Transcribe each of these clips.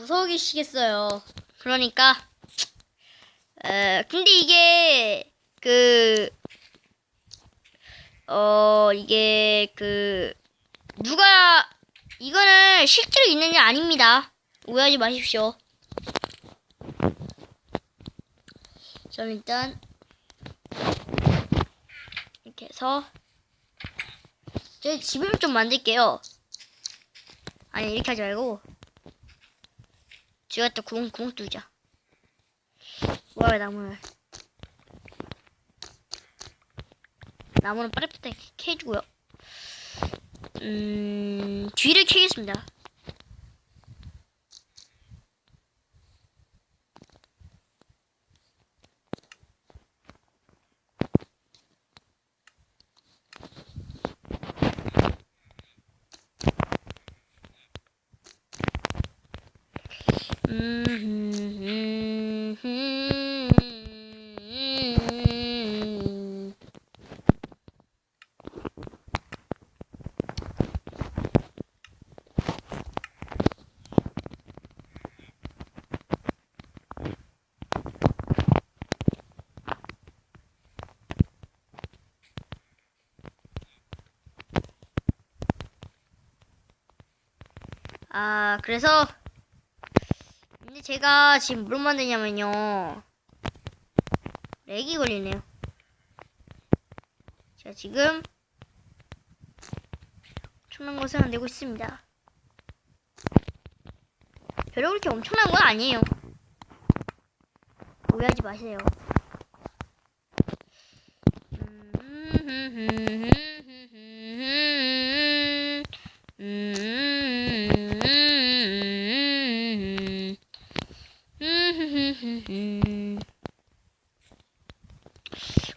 무서우시겠어요. 그러니까 에 근데 이게 그 어, 이게 그 누가 이거는 실제로 있는 게 아닙니다. 오해하지 마십시오. 저는 일단 이렇게 해서 제 집을 좀 만들게요. 아니 이렇게 하지 말고 또 구멍 구멍 뚫자. 뭐야 나무를 나무는 빠르게 캐주고요. 음 뒤를 캐겠습니다. 음. 아, 그래서 근데 제가 지금 뭘 만드냐면요. 렉이 걸리네요. 제가 지금 엄청난 것을 만들고 있습니다. 별로 그렇게 엄청난 건 아니에요. 오해하지 마세요.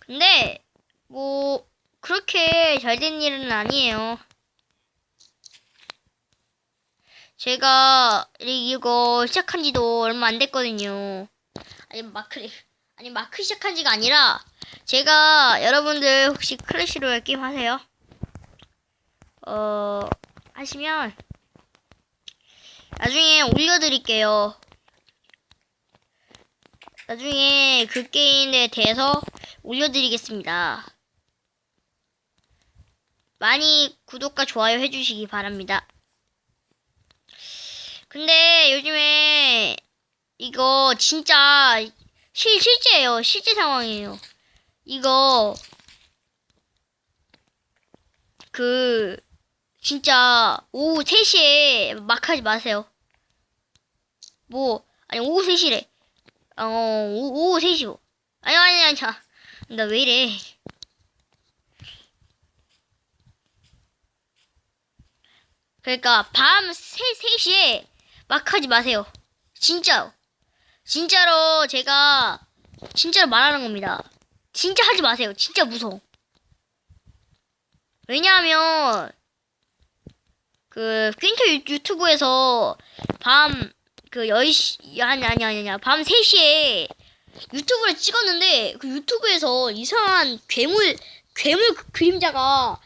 근데 뭐 그렇게 잘 된 일은 아니에요. 제가 이거 시작한 지도 얼마 안 됐거든요. 아니 마크 아니 마크 시작한 지가 아니라 제가 여러분들 혹시 클래시로얄 게임 하세요? 어 하시면 나중에 올려드릴게요. 나중에 그 게임에 대해서 올려드리겠습니다. 많이 구독과 좋아요 해주시기 바랍니다. 근데 요즘에 이거 진짜 실, 실제예요. 실제 상황이에요. 이거 그 진짜 오후 3시에 막 하지 마세요. 뭐 아니 오후 3시래. 어 오, 오후 3시. 아니 아니 아니 자. 나 왜 이래? 그러니까 밤 3, 3시에 막 하지 마세요. 진짜요. 진짜로 제가 진짜로 말하는 겁니다. 진짜 하지 마세요. 진짜 무서워. 왜냐하면 그 퀸터 유- 유튜브에서 밤 그 10시 아니 아니 아니 아니 밤 3시에 유튜브를 찍었는데 그 유튜브에서 이상한 괴물 괴물 그- 그림자가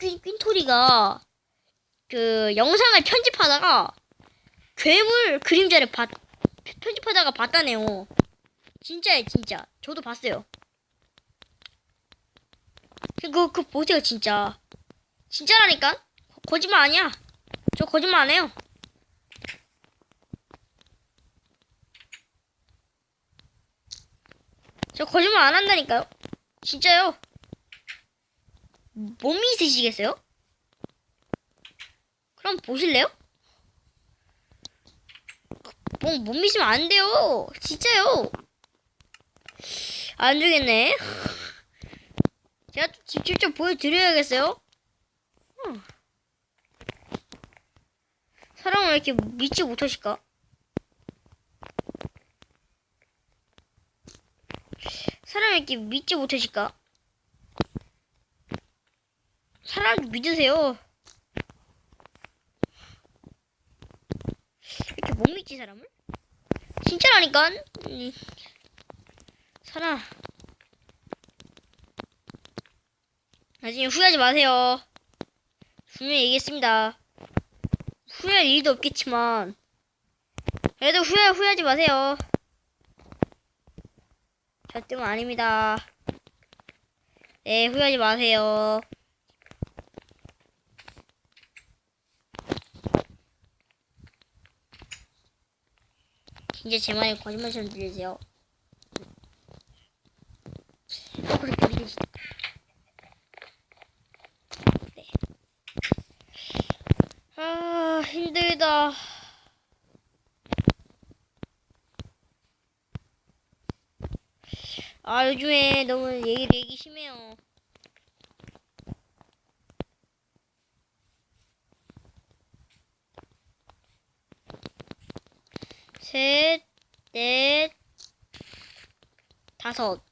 퀸, 퀸토리가 그 영상을 편집하다가 괴물 그림자를 봤 편집하다가 봤다네요. 진짜예 진짜. 저도 봤어요. 그거 그 보세요 진짜. 진짜라니까. 거- 거짓말 아니야. 저 거짓말 안 해요. 저 거짓말 안 한다니까요. 진짜요. 못 믿으시겠어요? 그럼 보실래요? 뭐, 못 믿으면 안 돼요. 진짜요. 안 되겠네. 제가 또 직접 좀 보여드려야겠어요. 어. 사람을 왜 이렇게 믿지 못하실까? 사람을 이렇게 믿지 못하실까? 사람 믿으세요. 이렇게 못 믿지 사람을? 진짜라니까. 음. 사람. 나중에 후회하지 마세요. 분명히 얘기했습니다. 후회할 일도 없겠지만 그래도 후회, 후회하지 마세요. 절대로 아닙니다. 네, 후회하지 마세요. 이제 제 말이 거짓말처럼 들리세요. 어, 그렇게 들리시죠? 네. 아, 힘들다. 아, 요즘에 너무 얘기, 얘기 심해요. 셋, 넷, 다섯.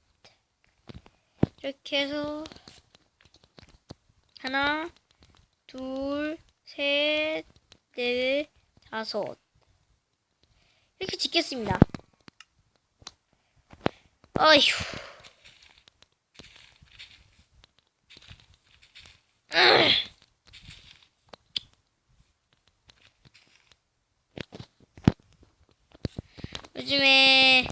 이렇게 해서, 하나, 둘, 셋, 넷, 다섯. 이렇게 짓겠습니다. 어휴. 요즘에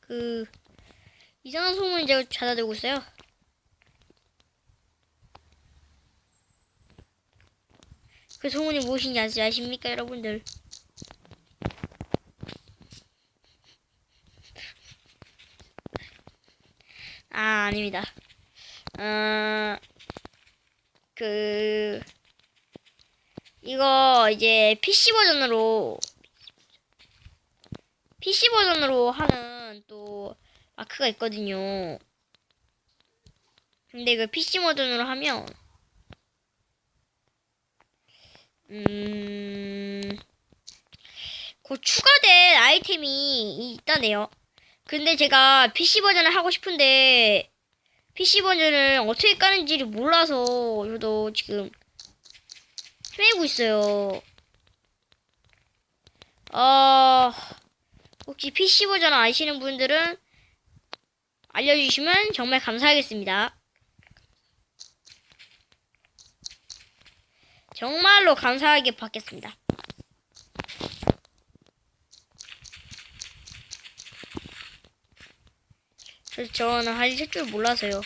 그 이상한 소문이 제가 찾아들고 있어요. 그 소문이 무엇인지 아십니까, 여러분들? 아, 아닙니다. 어, 그, 이거 이제 PC 버전으로, PC 버전으로 하는 또 마크가 있거든요. 근데 그 PC 버전으로 하면, 음, 곧 추가된 아이템이 있다네요. 근데 제가 PC 버전을 하고 싶은데 PC 버전을 어떻게 까는지를 몰라서 저도 지금 헤매고 있어요. 어, 혹시 PC 버전 아시는 분들은 알려주시면 정말 감사하겠습니다. 정말로 감사하게 받겠습니다. 그래서 저는 할줄 줄 몰라서요.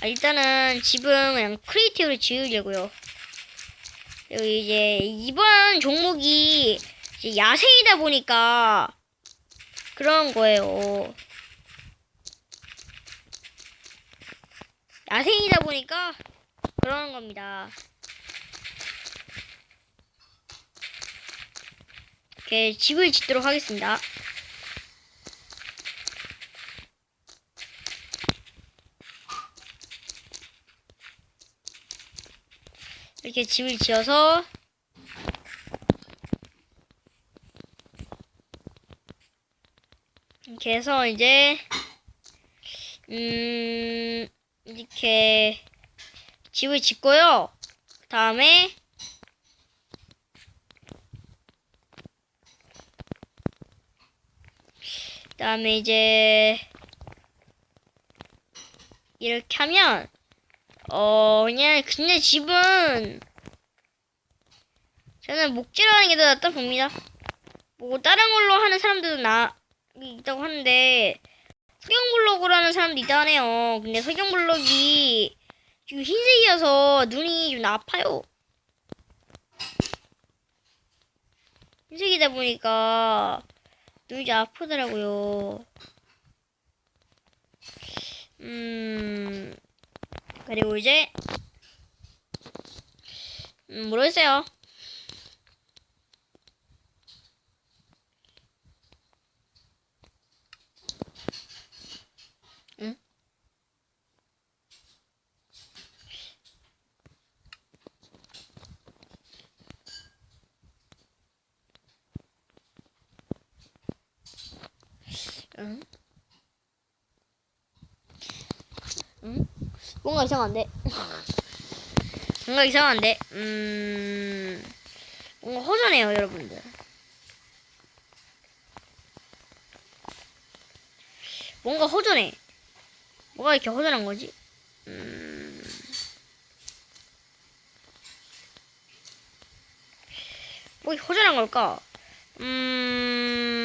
아, 일단은 집은 그냥 크리에이티브를 지으려고요. 그리고 이제 이번 종목이 이제 야생이다 보니까 그런 거예요. 야생이다 보니까 그러는 겁니다. 이렇게 집을 짓도록 하겠습니다. 이렇게 집을 지어서 이렇게 해서 이제 음 이렇게 집을 짓고요. 그 다음에 그 다음에 이제 이렇게 하면 어, 그냥, 근데 집은, 저는 목재라는 게 더 낫다 봅니다. 뭐, 다른 걸로 하는 사람들도 나, 있다고 하는데, 석영블록으로 하는 사람도 있다 하네요. 근데 석영블록이 지금 흰색이어서 눈이 좀 아파요. 흰색이다 보니까 눈이 좀 아프더라고요. 음, 그리고 이제 음, 모르겠어요. 응? 뭔가 이상한데? 뭔가 이상한데? 음... 뭔가 허전해요, 여러분들. 뭔가 허전해. 뭐가 이렇게 허전한 거지? 음... 뭐 허전한 걸까? 음...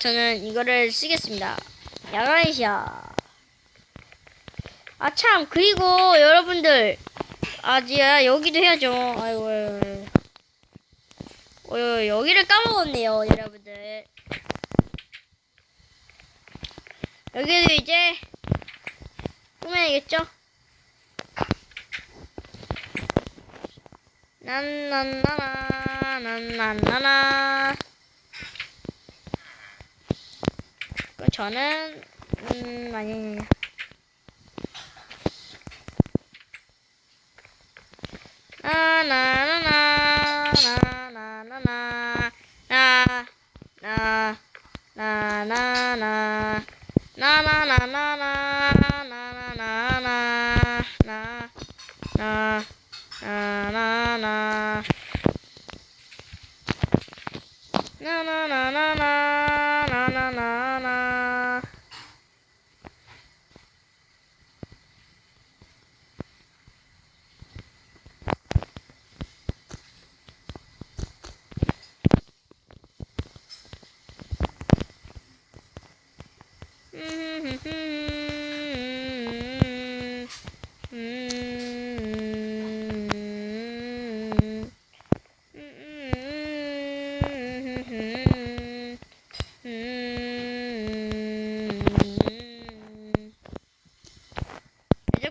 저는 이거를 쓰겠습니다. 야간시야. 아, 참, 그리고 여러분들. 아, 야, 여기도 해야죠. 아이고, 아이고. 어, 여기를 까먹었네요, 여러분들. 여기도 이제 꾸며야겠죠? 난난나나, 난난나나. 저는 음 아니. 나나나나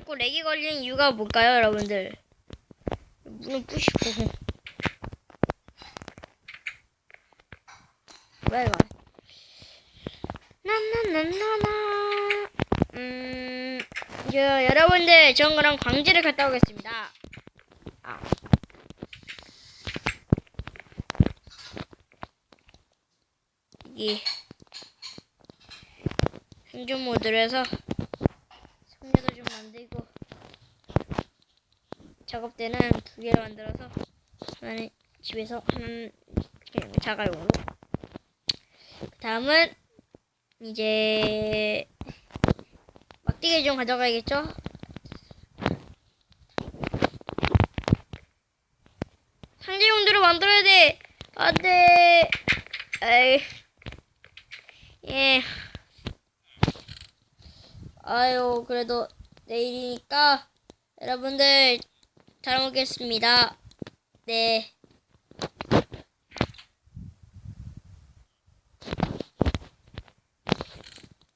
자꾸 렉이 걸리는 이유가 뭘까요, 여러분들? 문을 부시고. 뭐야. 나나나나나. 음, 저, 여러분들, 전 그럼 광주를 갔다 오겠습니다. 아. 이 생존 모드로 해서 성녀도 좀 만들고 작업대는 두 개를 만들어서 하나는 집에서 하나는 자가용으로 그 다음은 이제 막대기 좀 가져가야겠죠? 상자용도로 만들어야 돼. 안 돼. 에이. 예. 아유, 그래도 내일이니까 여러분들 잘 먹겠습니다. 네.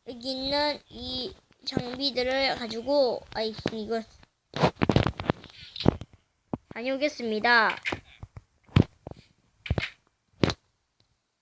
여기 있는 이 장비들을 가지고 아이 이거 다녀오겠습니다.